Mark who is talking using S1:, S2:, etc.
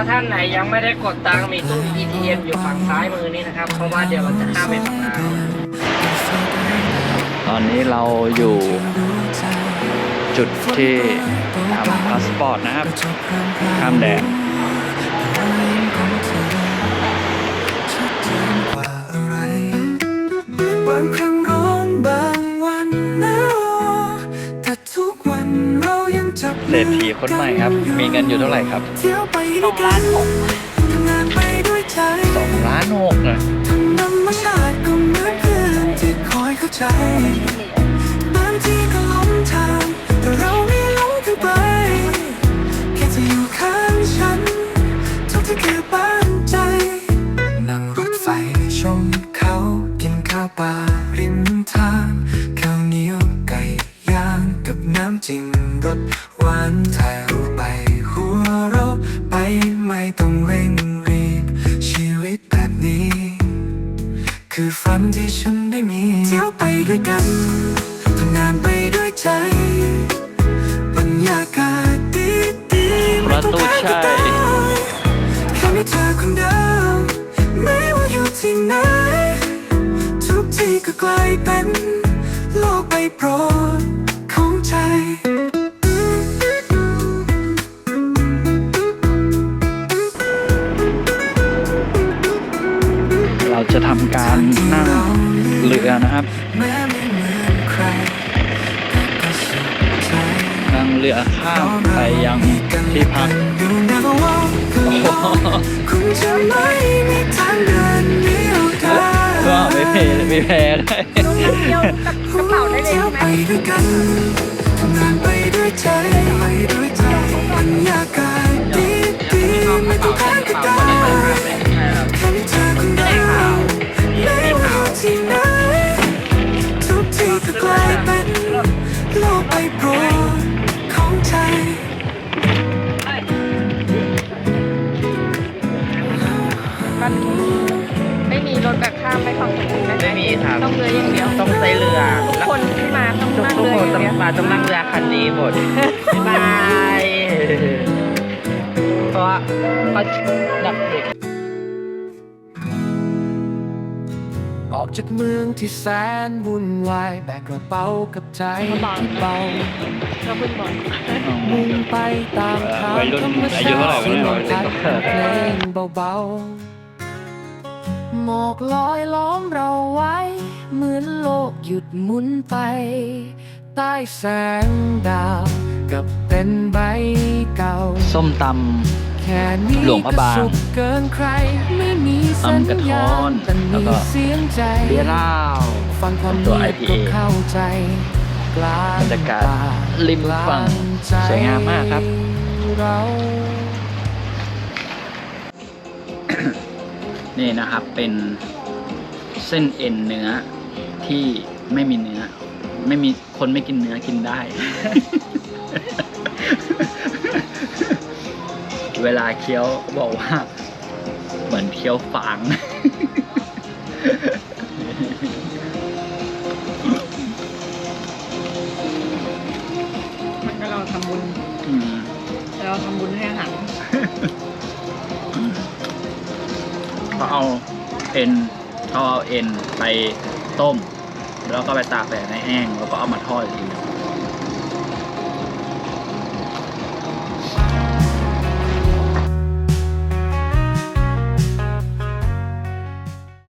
S1: าท่านไหนยังไม่ได้กดตังค์มีตู้ ATM อยู่ฝั่งซ้ายมือนี่นะครับ เพราะว่าเดี๋ยวเราจะข้ามไปฝั่งลาว
S2: ตอนนี้เราอยู่จุดที่ทำพาสปอร์ตนะครับ ข้ามแดน
S3: เศ
S2: รษฐีคนใหม่ครับ มีเงินอยู่เท่าไหร่ครับ
S3: เที่ยวไปด้วยกันทำงานไปด้วยใจ
S2: 2ล้านหกนะ
S3: ธรรมชาติก็เหมือนเพื่อนที่คอยเข้าใจบางทีก็หลงทางแต่เราไม่หลงกันไปแค่จะอยู่ข้างฉันทุกที่คือบ้านใจนั่งรถไฟชมเขากินข้าวปลาริมทางข้าวเหนียวไก่ย่างกับน้ำจิ้มรส หวานถ่ายรูปไปหัวเราะไปไม่ต้องเร่งรีบ ชีวิตแบบนี้ คือฝันที่ฉันได้มี เที่ยวไปด้วยกันทำงานไปด้วยใจบรรยากาศดีดีๆไม่ต้องแพ้ก็ได้แค่มีเธอคนเดิมไม่ว่าอยู่ที่ไหนทุกที่ก็กลายเป็น โลกใบโปรด
S2: เราจะทำการนั่งเรือนะครับ
S3: แม้ไม่เหมือนใครแต่ก็สุขใจ
S2: นั่งเรือข้ามไปยังที่พัก
S3: You never walk alone คุณจะไม่มีทางเดินเดียวได้
S2: ก็ไม่เพไม่แพ้ได้
S4: ลุงเที่ยวกับกระเป๋าได้เลย
S3: เที่ยว
S4: ใช่ไหม
S3: โลกใบโปรดของใจ
S4: มันไม่มีรถแบบข้ามไปฝั่งนู้นนะ
S1: ไม่มีครับ
S4: ต้องเรืออย่างเดียว
S1: ต้องใช้เรือ
S4: ทุกคนที่มาต้อง
S1: ทุก
S4: นั่ง
S1: ทุก
S4: เรือ
S1: ค
S4: อนย่าง
S1: ต้อง
S4: เดียว
S1: มาต้องนั่งเรือคันนี้หมดบ๊ายบายเพราะว่าเขาดับเด็ก
S3: ออกจากเมืองที่แสนวุ่นวายแบกกระเป๋ากับใจที่เบา
S4: เราเพิ่งบอก
S3: มุ่งไปตามทาง
S2: วัยรุ่น
S3: ธรรม
S2: อา
S3: ชา
S2: ยุ
S3: ติ
S2: เท่าไหร่วะเนี่ย
S3: ที่ลมพัดเพลงเบาๆหมอกลอยล้อมเราไว้ เหมือนโลกหยุดหมุนไป ใต้แสงดาวกับเป็นใบเก่า
S2: ส้มต
S3: แค่นี้
S2: หลวงพระบาง
S3: ก็สุขเกินใครไม่มีสัญ
S2: ตำกระท้
S3: ญา
S2: อ
S3: ณ
S2: น
S3: แต่
S2: แล้ว
S3: มี
S2: ก็
S3: เสียงใจำ
S2: เบียร์เหล้า
S3: ฟังความ
S2: ตัว
S3: เงียบ
S2: IPA
S3: ก็เข้าใจกลาง
S2: บรรยากาศ
S3: ป่
S2: ริมฝั่ง
S3: กลใจ
S2: สวยงามมากครับ
S3: เรา
S2: นี่นะครับเป็นเส้นเอ็นเนื้อที่ไม่มีเนื้อ ไม่มีคนไม่กินเนื้อกินได้ เวลาเคี้ยวเขาบอกว่า เหมือนเคี้ยวฟาง
S4: มันก็เราทำบุญ
S2: อืม
S4: เราทำบุญให้อาหาร
S2: เขาเอาเอ็นเขาเอาเอ็นไปต้ม แล้วก็ไปตากแดดให้แห้ง แล้วก็เอามาทอดอีกที